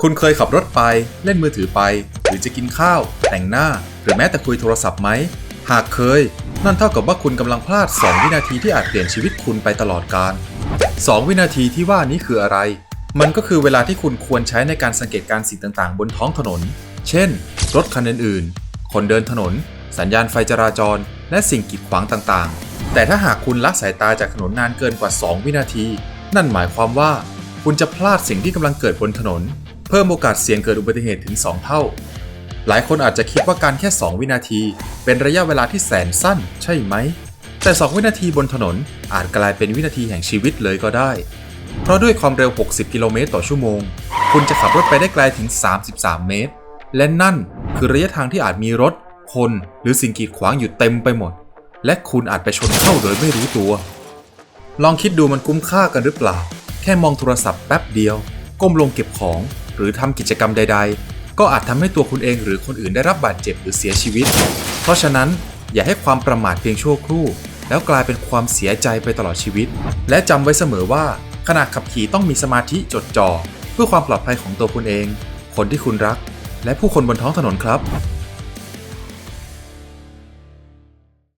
คุณเคยขับรถไป เล่นมือถือไป หรือจะกินข้าว แต่งหน้า หรือแม้แต่คุยโทรศัพท์ไหม หากเคย นั่นเท่ากับว่าคุณกำลังพลาด 2 วินาทีที่อาจเปลี่ยนชีวิตคุณไปตลอดกาล2 วินาทีที่ว่านี้คืออะไร มันก็คือเวลาที่คุณควรใช้ในการสังเกตการณ์สิ่งต่างๆ บนท้องถนน เช่น รถคันอื่นๆ คนเดินถนน สัญญาณไฟจราจร และสิ่งกีดขวางต่างๆ แต่ถ้าหากคุณละสายตาจากถนนนานเกินกว่า 2 วินาที นั่นหมายความว่า คุณจะพลาดสิ่งที่กำลังเกิดบนถนน เพิ่มโอกาสเสี่ยงเกิดอุบัติเหตุถึง 2 เท่า หลายคนอาจจะคิดว่าการแค่ 2 วินาที เป็นระยะเวลาที่แสนสั้น ใช่ไหม แต่ 2 วินาทีบนถนนอาจกลายเป็นวินาทีแห่งชีวิตเลยก็ได้ เพราะด้วยความเร็ว 60 กิโลเมตรต่อชั่วโมง คุณจะขับรถไปได้ไกลถึง 33 เมตร และนั่นคือระยะทางที่อาจมีรถ คนหรือสิ่งกีดขวางอยู่เต็มไปหมด และคุณอาจไปชนเข้าโดยไม่รู้ตัว ลองคิดดูมันคุ้มค่ากันหรือเปล่า แค่มองโทรศัพท์แป๊บเดียว ก้มลงเก็บของ หรือทำกิจกรรมใด ๆ ก็อาจทำให้ตัวคุณเองหรือคนอื่นได้รับบาดเจ็บหรือเสียชีวิต เพราะฉะนั้นอย่าให้ความประมาทเพียงชั่วครู่ แล้วกลายเป็นความเสียใจไปตลอดชีวิต และจำไว้เสมอว่าขณะขับขี่ต้องมีสมาธิจดจ่อเพื่อความปลอดภัยของตัวคุณเอง คนที่คุณรัก และผู้คนบนท้องถนนครับ